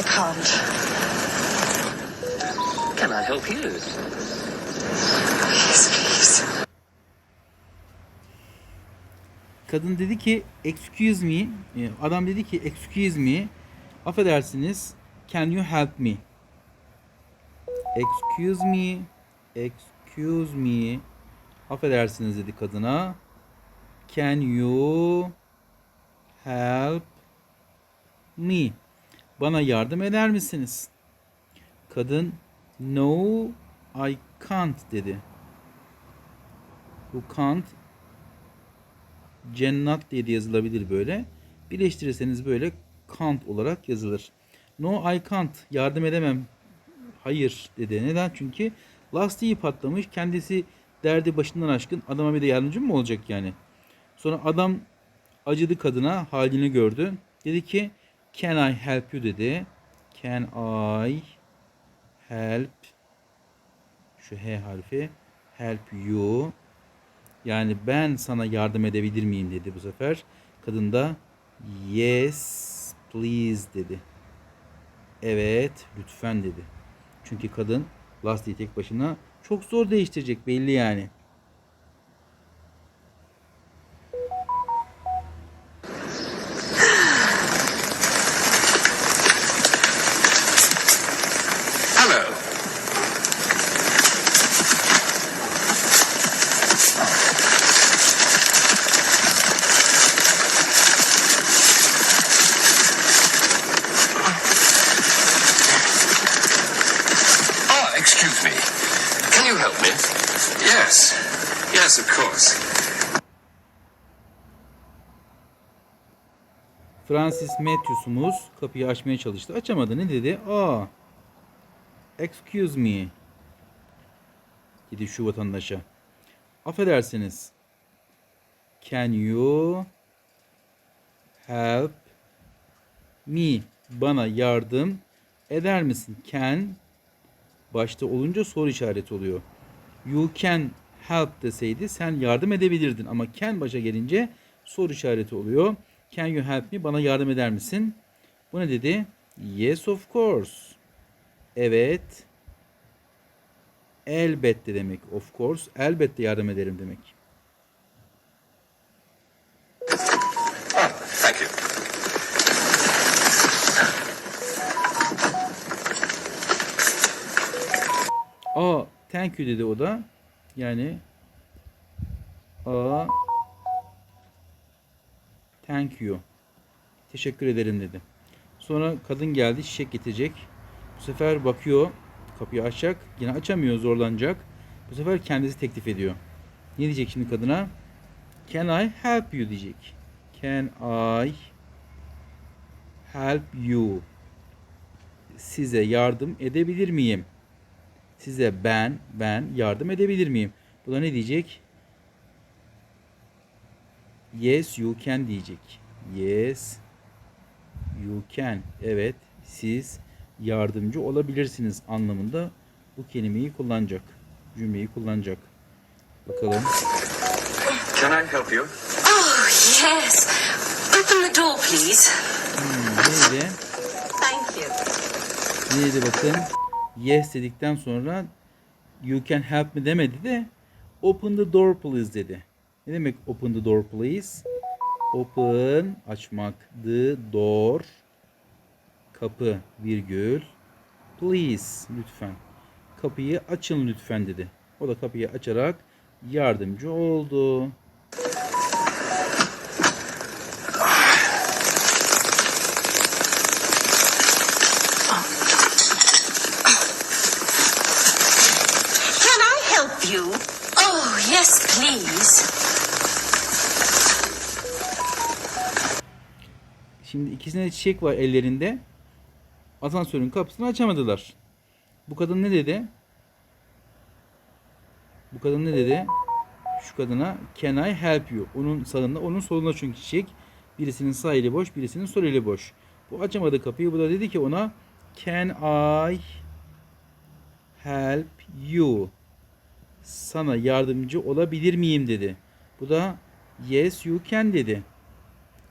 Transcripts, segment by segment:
I can't. Can I help you? Yes, please. Kadın dedi ki excuse me. e, Adam dedi ki excuse me. Affedersiniz. Can you help me? Excuse me. Excuse me. Affedersiniz dedi kadına. Can you help me? Bana yardım eder misiniz? Kadın no I can't dedi. Bu can't cennat diye de yazılabilir böyle. Birleştirirseniz böyle can't olarak yazılır. No I can't yardım edemem. Hayır dedi. Neden? Çünkü lastiği patlamış. Kendisi derdi başından aşkın. Adama bir de yardımcı mı olacak yani? Sonra adam acıdı kadına. Halini gördü. Dedi ki can I help you dedi. Can I help şu H harfi help you yani ben sana yardım edebilir miyim dedi bu sefer. Kadın da yes please dedi. Evet lütfen dedi. Çünkü kadın lastiği tek başına çok zor değiştirecek belli yani. Hello. Oh, excuse me. Can you help me? Yes. Yes, of course. Francis Matthews'umuz kapıyı açmaya çalıştı. Açamadı. Ne dedi? Aa. Excuse me. Dedi şu vatandaşa. Affedersiniz. Can you help me? Bana yardım eder misin? Can başta olunca soru işareti oluyor. You can help deseydi sen yardım edebilirdin ama can başa gelince soru işareti oluyor. Can you help me? Bana yardım eder misin? Bu ne dedi? Yes of course. Evet. Elbette demek. Of course. Elbette yardım ederim demek. Oh, thank you. Aa, thank you dedi o da. Yani aa thank you. Teşekkür ederim dedi. Sonra kadın geldi çiçek getirecek. Bu sefer bakıyor kapıyı açacak. Yine açamıyor zorlanacak. Bu sefer kendisi teklif ediyor. Ne diyecek şimdi kadına? Can I help you diyecek. Can I help you? Size yardım edebilir miyim? Size ben, ben yardım edebilir miyim? Bu da ne diyecek? Yes, you can diyecek. Yes, you can. Evet, siz yardımcı olabilirsiniz anlamında bu kelimeyi kullanacak. Cümleyi kullanacak. Bakalım. Can I help you? Oh, yes. Open the door, please. Hmm, neydi? Thank you. Neydi bakın. Yes dedikten sonra you can help me demedi de open the door please dedi. Ne demek open the door please? Open açmak the door kapı virgül please lütfen. Kapıyı açın lütfen dedi. O da kapıyı açarak yardımcı oldu. Can I help you? Oh, yes, please. Şimdi ikisine de çiçek var ellerinde. Asansörün kapısını açamadılar. Bu kadın ne dedi? Bu kadın ne dedi? Şu kadına can I help you? Onun sağında, onun solunda çünkü çiçek. Birisinin sağ eli boş, birisinin sol eli boş. Bu açamadı kapıyı. Bu da dedi ki ona Can I help you? Sana yardımcı olabilir miyim dedi. Bu da yes you can dedi.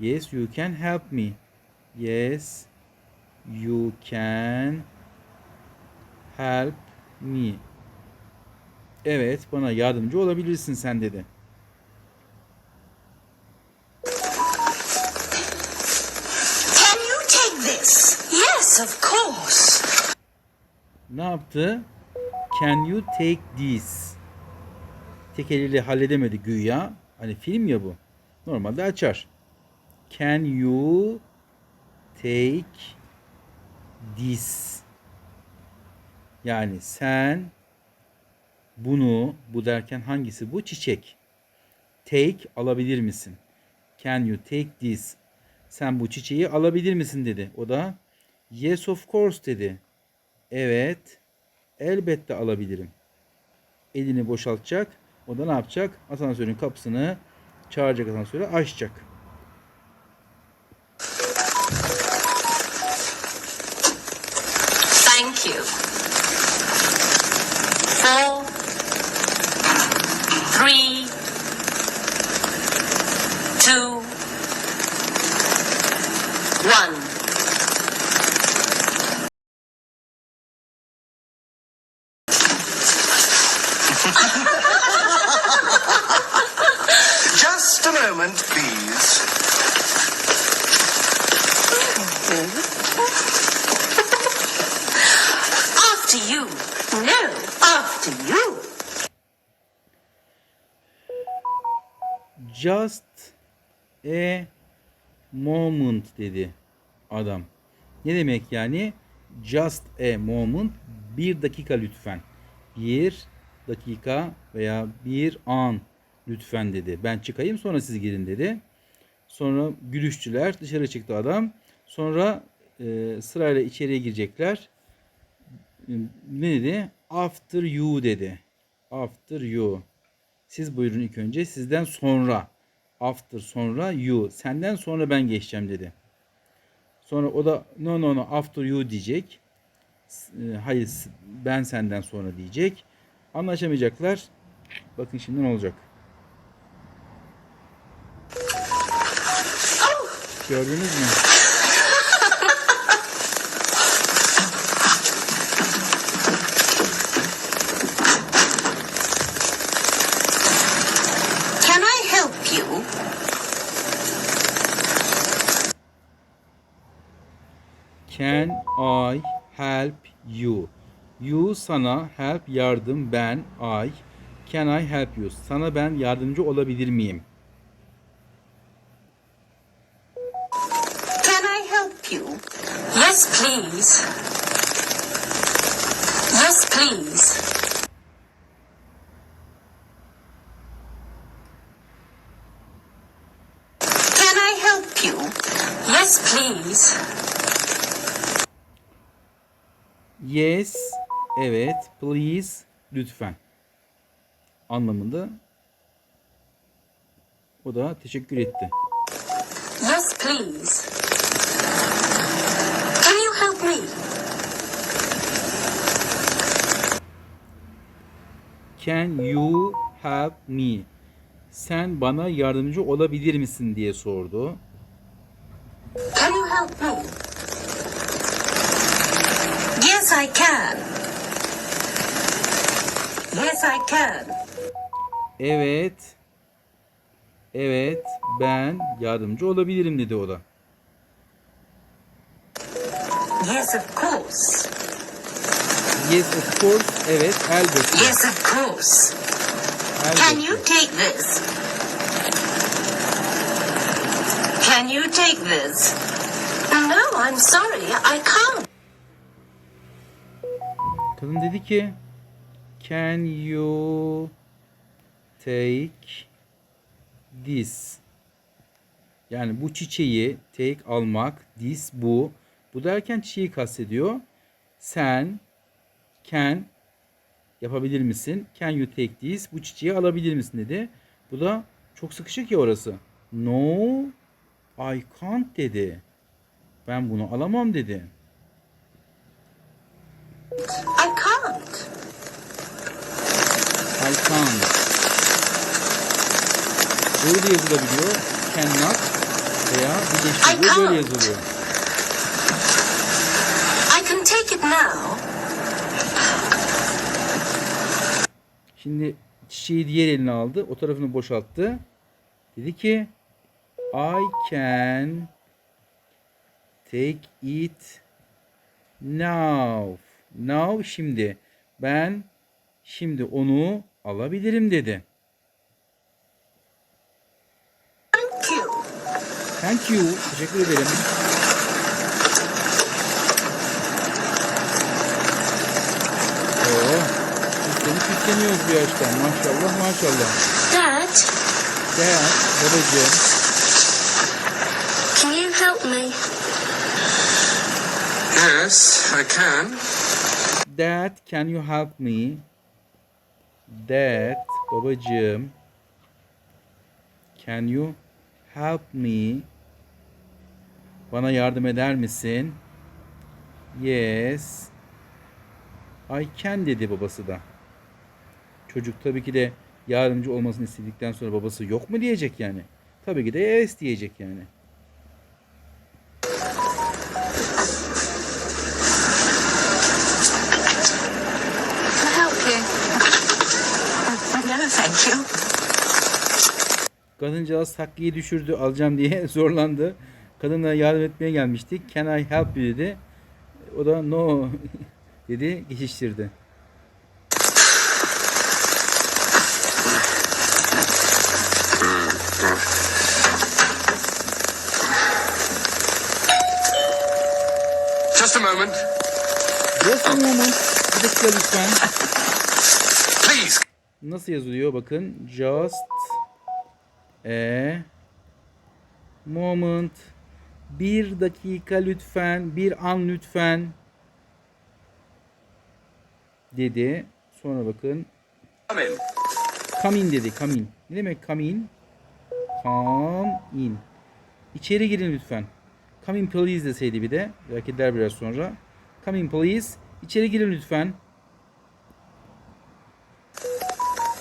Yes you can help me. Yes you can help me. Evet bana yardımcı olabilirsin sen dedi. Can you take this? Yes, of course. Ne yaptı? Can you take this? Tek eliyle halledemedi güya. Hani film ya bu. Normalde açar. Can you take this? Yani sen bunu, bu derken hangisi bu? Çiçek. Take alabilir misin? Can you take this? Sen bu çiçeği alabilir misin dedi. O da yes of course dedi. Evet. Elbette alabilirim. Elini boşaltacak. O da ne yapacak? Asansörün kapısını çağıracak asansörü açacak. Thank you. Four, three, two, one. Just a moment, please. After you. No, after you. Just a moment dedi adam. Ne demek yani? Just a moment. Bir dakika lütfen. Bir dakika veya bir an lütfen dedi. Ben çıkayım sonra siz girin dedi. Sonra gülüşçüler dışarı çıktı adam. Sonra e, sırayla içeriye girecekler. Ne dedi? After you dedi. After you. Siz buyurun ilk önce. Sizden sonra. After sonra you. Senden sonra ben geçeceğim dedi. Sonra o da no no no after you diyecek. E, Hayır ben senden sonra diyecek. Anlaşamayacaklar. Bakın şimdi ne olacak. Gördünüz mü? Can I help you? Can I help you? You sana help yardım ben I. Can I help you? Sana ben yardımcı olabilir miyim? Can I help you? Yes, please. Yes, please. Can I help you? Yes, please. Yes, evet, please, lütfen. Anlamında. O da teşekkür etti. Yes, please. Can you help me? Can you help me? Sen bana yardımcı olabilir misin diye sordu. Can you help me? Yes, I can. Yes, I can. Evet. Evet, ben yardımcı olabilirim dedi o da. Yes, of course. Yes, of course. Evet, elbette. Yes, of course. Can you elbette. take this? Can you take this? No, I'm sorry, I can't. Kadın dedi ki Can you take this? Yani bu çiçeği take almak, this bu. Bu derken çiçeği kastediyor. Sen can yapabilir misin? Can you take this? Bu çiçeği alabilir misin dedi. Bu da çok sıkışık ya orası. No, I can't dedi. Ben bunu alamam dedi. I. I can't. Böyle yazılabiliyor. Cannot veya birleştiriyor böyle yazılıyor. I can take it now. Şimdi çiçeği diğer eline aldı. O tarafını boşalttı. Dedi ki I can take it now. Now şimdi. Ben şimdi onu alabilirim dedi. Thank you. Thank you. Teşekkür ederim. Oo, biz seni kütleniyoruz bir yaştan. Maşallah maşallah. Dad, Gel babacığım. can you help me? Yes, I can. Dad, can you help me? Dad, babacığım. Can you help me? Bana yardım eder misin? Yes. I can dedi babası da. Çocuk tabii ki de yardımcı olmasını istedikten sonra babası yok mu diyecek yani. Tabii ki de yes diyecek yani. Can I help you? No, thank you. Kadıncağız takkiyi düşürdü alacağım diye zorlandı. Kadına yardım etmeye gelmiştik. Can I help you dedi. O da no dedi geçiştirdi. Just a moment. Just a moment. Bir dakika lütfen. Please. Nasıl yazılıyor bakın. Just a moment. Bir dakika lütfen. Bir an lütfen. Dedi. Sonra bakın. Come in. Come in dedi. Come in. Ne demek come in? Come in. İçeri girin lütfen. Come in please deseydi bir de. Belki der biraz sonra. Come in please. İçeri girin lütfen.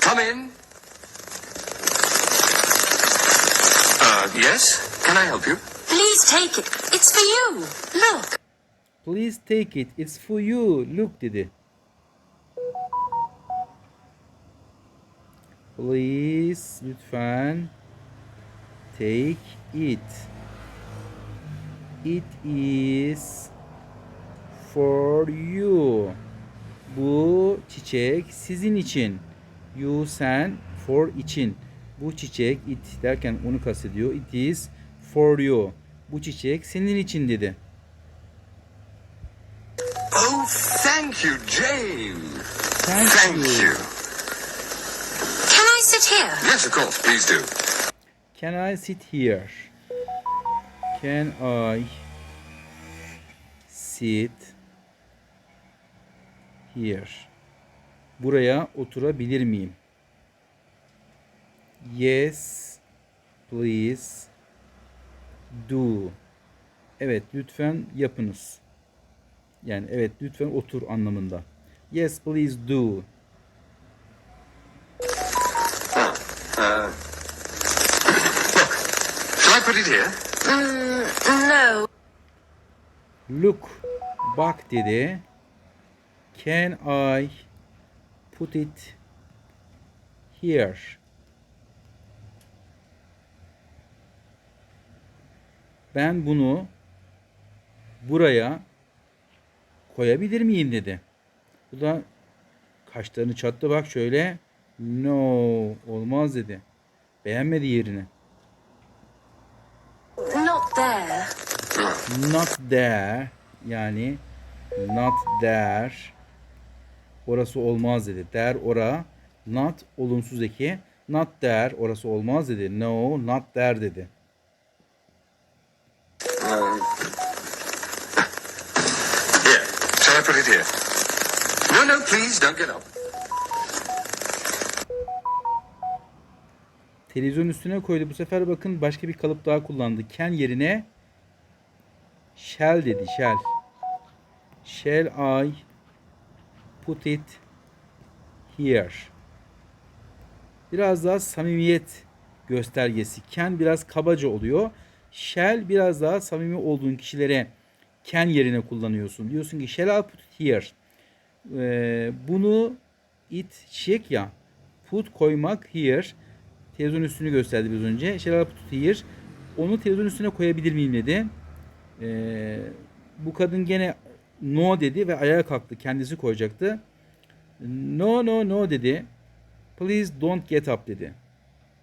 Come in. Uh, yes? Can I help you? Please take it. It's for you. Look. Please take it. It's for you. Look dedi. Please lütfen take it. It is for you. Bu çiçek sizin için. You sen for için. Bu çiçek it derken onu kastediyor. It is for you. Bu çiçek senin için dedi. Oh, thank you, Jane. Thank, Thank you. you. Can I sit here? Yes, of course. Please do. Can I sit here? Can I sit here? Buraya oturabilir miyim? Yes, please do. Evet, lütfen yapınız. Yani evet, lütfen otur anlamında. Yes, please do. Shall I put it here? No. Look, bak dedi. Can I put it here? Ben bunu buraya koyabilir miyim dedi. Bu da kaşlarını çattı bak şöyle. No, olmaz dedi. Beğenmedi yerini. Not there. not there yani not there orası olmaz dedi. There ora not olumsuz eki not there orası olmaz dedi. No not there dedi. Here. Shall I put it here? No, no, please don't get up. Televizyon üstüne koydu. Bu sefer bakın başka bir kalıp daha kullandı. Can yerine Shall dedi. Shall. Shall I put it here? Biraz daha samimiyet göstergesi. Can biraz kabaca oluyor. Shall biraz daha samimi olduğun kişilere can yerine kullanıyorsun. Diyorsun ki shall I put here? Ee, bunu it çiçek ya. Put koymak here. Televizyon üstünü gösterdi biraz önce. Shall I put here? Onu televizyon üstüne koyabilir miyim dedi. Ee, bu kadın gene no dedi ve ayağa kalktı. Kendisi koyacaktı. No no no dedi. Please don't get up dedi.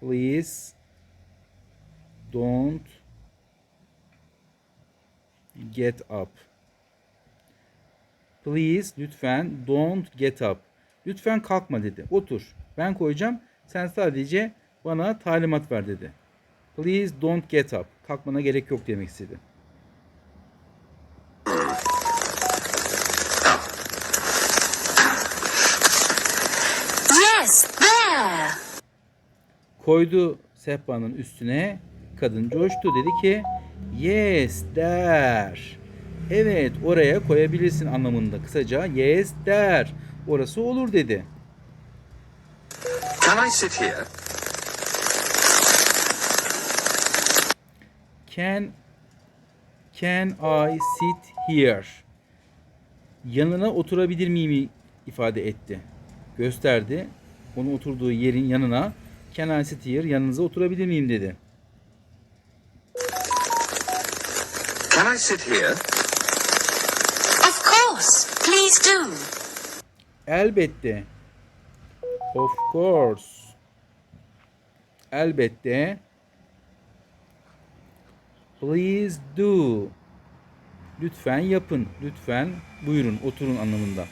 Please don't get up. Please lütfen don't get up. Lütfen kalkma dedi. Otur. Ben koyacağım. Sen sadece bana talimat ver dedi. Please don't get up. Kalkmana gerek yok demek istedi. Yes, there. Koydu sehpanın üstüne. Kadın coştu. Dedi ki yes there. Evet oraya koyabilirsin anlamında. Kısaca yes there. Orası olur dedi. Can I sit here? Can can I sit here? Yanına oturabilir miyim ifade etti. Gösterdi. Onun oturduğu yerin yanına Can I sit here? Yanınıza oturabilir miyim dedi. Can I sit here? Of course. Please do. Elbette. Of course. Elbette. Please do. Lütfen yapın. Lütfen buyurun oturun anlamında.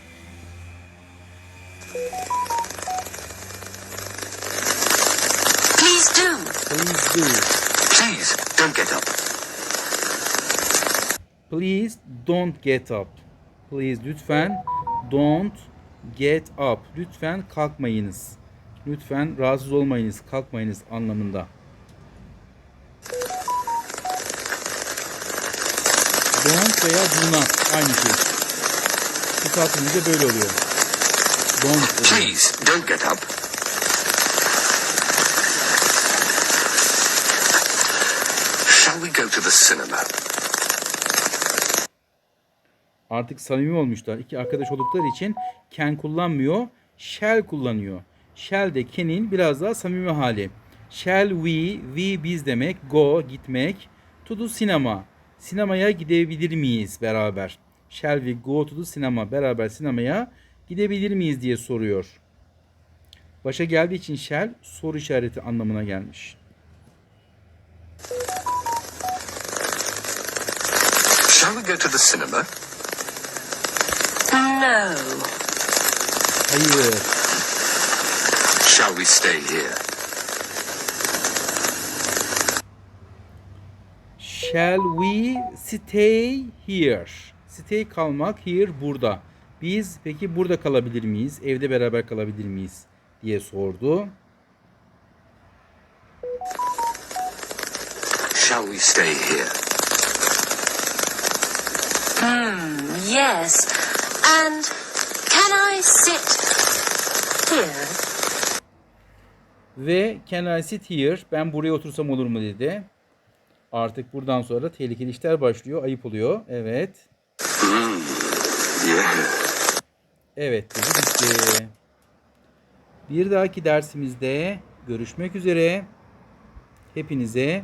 Please do. Please do. Please, don't get up. Please don't get up. Please lütfen don't get up. Lütfen kalkmayınız. Lütfen rahatsız olmayınız, kalkmayınız anlamında. Don't veya do not aynı şey. Kısaltınca böyle oluyor. Don't oluyor. Please, don't get up. Shall we go to the cinema? Artık samimi olmuşlar. İki arkadaş oldukları için can kullanmıyor. Shall kullanıyor. Shall de can'in biraz daha samimi hali. Shall we, we biz demek, go gitmek, to the cinema. Sinemaya gidebilir miyiz beraber? Shall we go to the cinema? Beraber sinemaya gidebilir miyiz diye soruyor. Başa geldiği için shall soru işareti anlamına gelmiş. Shall we go to the cinema? No. Hayır. Shall we stay here? Shall we stay here? Stay kalmak, here burada. Biz peki burada kalabilir miyiz? Evde beraber kalabilir miyiz? diye sordu. Shall we stay here? Yes. And can I sit here? Ve can I sit here? Ben buraya otursam olur mu dedi. Artık buradan sonra tehlikeli işler başlıyor. Ayıp oluyor. Evet. Evet dedi bitti. Bir dahaki dersimizde görüşmek üzere. Hepinize